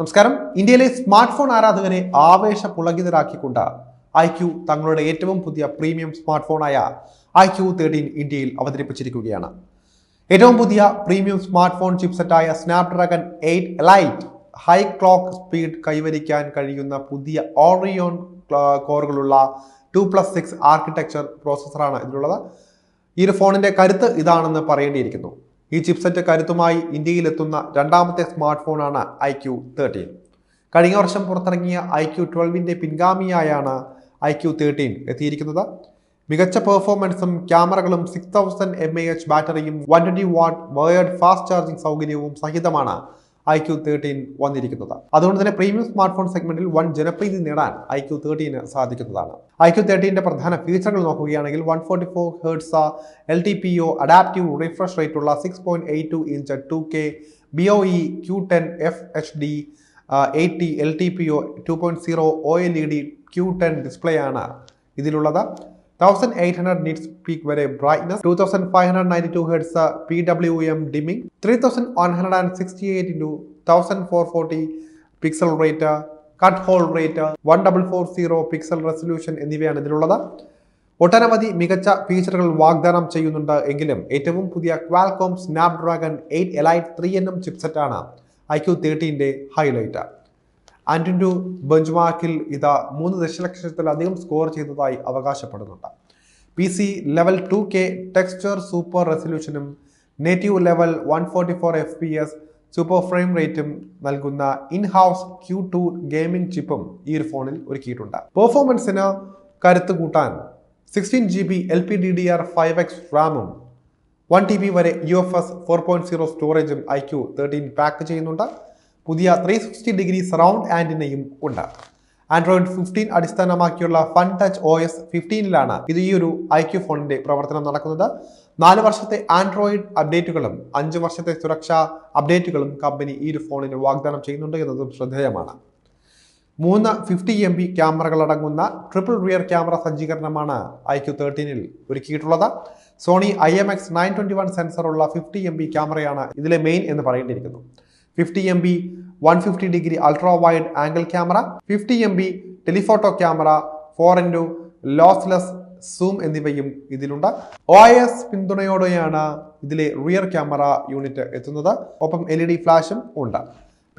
നമസ്കാരം. ഇന്ത്യയിലെ smart phone ആരാധകനെ ആവേശ പുളകിതരാക്കിക്കൊണ്ട് ഐ ക്യു തങ്ങളുടെ ഏറ്റവും പുതിയ പ്രീമിയം സ്മാർട്ട് ഫോണായ ഐ ക്യു തേർട്ടീൻ ഇന്ത്യയിൽ അവതരിപ്പിച്ചിരിക്കുകയാണ്. ഏറ്റവും പുതിയ premium smart phone ചിപ്സെറ്റായ Snapdragon eight Elite high clock speed കൈവരിക്കാൻ കഴിയുന്ന പുതിയ ഓറിയോൺ കോറുകളുള്ള ടു പ്ലസ് സിക്സ് ആർക്കിടെക്ചർ പ്രോസസ്സറാണ് ഇതിലുള്ളത്. ഈ ഒരു ഫോണിന്റെ കരുത്ത് ഇതാണെന്ന് പറയേണ്ടിയിരിക്കുന്നു. ഈ ചിപ്സെറ്റ് കരുത്തുമായി ഇന്ത്യയിലെത്തുന്ന രണ്ടാമത്തെ സ്മാർട്ട് ഫോണാണ് ഐ ക്യു തേർട്ടീൻ. കഴിഞ്ഞ വർഷം പുറത്തിറങ്ങിയ ഐ ക്യു ട്വൽവിന്റെ പിൻഗാമിയായാണ് ഐ ക്യു തേർട്ടീൻ എത്തിയിരിക്കുന്നത്. മികച്ച പെർഫോമൻസും ക്യാമറകളും six thousand m A h ബാറ്ററിയും one twenty watt wired fast charging സൗകര്യവും സഹിതമാണ് ഐ ക്യു തേർട്ടീൻ വന്നിരിക്കുന്നത്. അതുകൊണ്ട് തന്നെ പ്രീമിയം സ്മാർട്ട് ഫോൺ സെഗ്മെന്റിൽ വൺ ജനപ്രീതി നേടാൻ ഐ ക്യു തേർട്ടീന് സാധിക്കുന്നതാണ്. ഐ ക്യു തേർട്ടീന്റെ പ്രധാന ഫീച്ചറുകൾ നോക്കുകയാണെങ്കിൽ one forty four hertz L T P O adaptive refresh rate ഉള്ള six point eight two inch two K B O E Q ten F H D eighty L T P O two point zero O L E D Q ten display ആണ് ഇതിലുള്ളത്. Thousand eight hundred nits peak വരെ brightness two thousand five hundred ninety two hertz P W M dimming three thousand one hundred and sixty eight into thousand four forty pixel rate cut hole rate one double four zero pixel resolution എന്നിവയാണ് ഇതിലുള്ളത്. ഒട്ടനവധി മികച്ച ഫീച്ചറുകൾ വാഗ്ദാനം ചെയ്യുന്നുണ്ട് എങ്കിലും ഏറ്റവും പുതിയ Qualcomm Snapdragon eight Elite three N M ചിപ്സെറ്റാണ് I Q തേർട്ടീന്റെ ഹൈലൈറ്റ് ആന്റിൻഡു ബെഞ്ച്മാർക്കിൽ ഇത് മൂന്ന് ദശലക്ഷത്തിലധികം സ്കോർ ചെയ്തതായി അവകാശപ്പെടുന്നുണ്ട്. P C level two K texture super റെസൊല്യൂഷനും native level one forty four F P S super frame റേറ്റും നൽകുന്ന in house Q two gaming ചിപ്പും ഈ ഒരു ഫോണിൽ ഒരുക്കിയിട്ടുണ്ട്. പെർഫോമൻസിന് കരുത്ത് കൂട്ടാൻ sixteen G B L P D D R five X റാമും വൺ ടി ബി വരെ U F S four point zero സ്റ്റോറേജും ഐ ക്യു തേർട്ടീൻ പാക്ക് ചെയ്യുന്നുണ്ട്. പുതിയ ത്രീ സിക്സ്റ്റി ഡിഗ്രി സറൗണ്ട് ആന്റിനയും ഉണ്ട് ആൻഡ്രോയിഡ് ഫിഫ്റ്റീൻ അടിസ്ഥാനമാക്കിയുള്ള ഫൺ ടച്ച് ഒ എസ് ഫിഫ്റ്റീനിലാണ് ഇത് ഈ ഒരു ഐ ക്യു ഫോണിന്റെ പ്രവർത്തനം നടക്കുന്നത്. നാല് വർഷത്തെ ആൻഡ്രോയിഡ് അപ്ഡേറ്റുകളും അഞ്ച് വർഷത്തെ സുരക്ഷാ അപ്ഡേറ്റുകളും കമ്പനി ഈ ഒരു ഫോണിന് വാഗ്ദാനം ചെയ്യുന്നുണ്ട് എന്നതും ശ്രദ്ധേയമാണ്. മൂന്ന് ഫിഫ്റ്റി എം ബി ക്യാമറകളടങ്ങുന്ന ട്രിപ്പിൾ റിയർ ക്യാമറ സജ്ജീകരണമാണ് ഐ ക്യു തേർട്ടീനിൽ ഒരുക്കിയിട്ടുള്ളത്. Sony I M X nine twenty one സെൻസറുള്ള fifty M B ക്യാമറയാണ് ഇതിലെ മെയിൻ എന്ന് പറയേണ്ടിയിരിക്കുന്നു. Fifty M B one fifty degree ultra wide angle camera fifty M B telephoto camera four into lossless zoom എന്നിവയും ഇതിലുണ്ട്. O I S പിന്തുണയോടെയാണ് ഇതിലെ rear camera unit എത്തുന്നത്. ഒപ്പം L E D ഫ്ലാഷും ഉണ്ട്.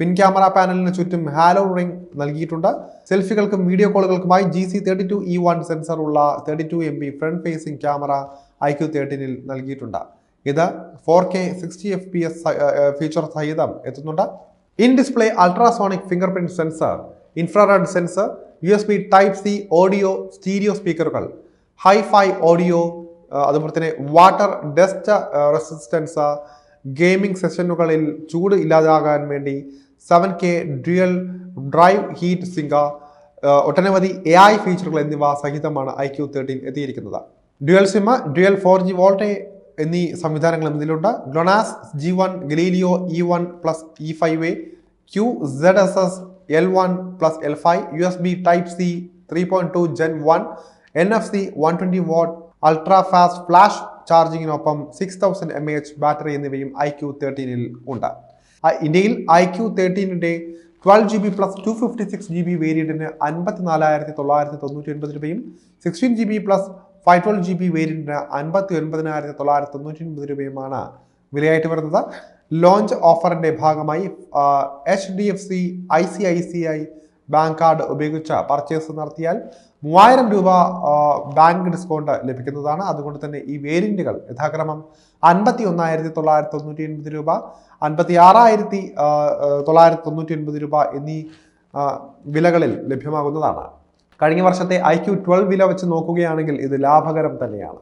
പിൻ ക്യാമറ പാനലിന് ചുറ്റും ഹാലോ റിംഗ് നൽകിയിട്ടുണ്ട്. സെൽഫികൾക്കും video കോളുകൾക്കുമായി G C thirty two E one sensor ഉള്ള thirty two M B front facing camera iQOO തേർട്ടീനിൽ നൽകിയിട്ടുണ്ട്. ഇത് four K sixty F P S feature സഹിതം എത്തുന്നുണ്ട്. In display ultrasonic fingerprint sensor infrared sensor U S B type C audio stereo സ്പീക്കറുകൾ hifi audio അതുപോലെ തന്നെ water dust resistance gaming സെഷനുകളിൽ ചൂട് ഇല്ലാതാകാൻ വേണ്ടി seven K dual drive heat sink ഒട്ടനവധി A I ഫീച്ചറുകൾ എന്നിവ സഹിതമാണ് ഐ ക്യു തേർട്ടീൻ എത്തിയിരിക്കുന്നത്. Dual SIM dual four G VoLTE എന്നീ സംവിധാനങ്ങളും ഇതിലുണ്ട് GLONASS G one Galileo E one plus E five A Q Z S S L one plus L five U S B type C three point two gen one N F C one twenty watt ultra fast flash ചാർജിങ്ങിനൊപ്പം six thousand m A h battery എന്നിവയും I Q തേർട്ടീനിൽ ഉണ്ട്. ഇന്ത്യയിൽ I Q തേർട്ടീനിന്റെ twelve G B plus two fifty six G B വേരിയന്റിന് അൻപത്തി നാലായിരത്തി തൊള്ളായിരത്തി തൊണ്ണൂറ്റി ഒൻപത് രൂപയും sixteen G B plus five twelve G B വേരിയന്റിന് അൻപത്തി ഒൻപതിനായിരത്തി തൊള്ളായിരത്തി തൊണ്ണൂറ്റി ഒൻപത് രൂപയുമാണ് വിലയായിട്ട് വരുന്നത്. ലോഞ്ച് ഓഫറിന്റെ ഭാഗമായി H D F C I C I C I bank card ഉപയോഗിച്ച് പർച്ചേസ് നടത്തിയാൽ മൂവായിരം രൂപ ബാങ്ക് ഡിസ്കൗണ്ട് ലഭിക്കുന്നതാണ്. അതുകൊണ്ട് തന്നെ ഈ വേരിയന്റുകൾ യഥാക്രമം അൻപത്തി ഒന്നായിരത്തി തൊള്ളായിരത്തി തൊണ്ണൂറ്റി ഒൻപത് രൂപ അൻപത്തി ആറായിരത്തി തൊള്ളായിരത്തി തൊണ്ണൂറ്റി ഒൻപത് രൂപ എന്നീ വിലകളിൽ ലഭ്യമാകുന്നതാണ്. കഴിഞ്ഞ വർഷത്തെ ഐ ക്യു വില വെച്ച് നോക്കുകയാണെങ്കിൽ ഇത് ലാഭകരം തന്നെയാണ്.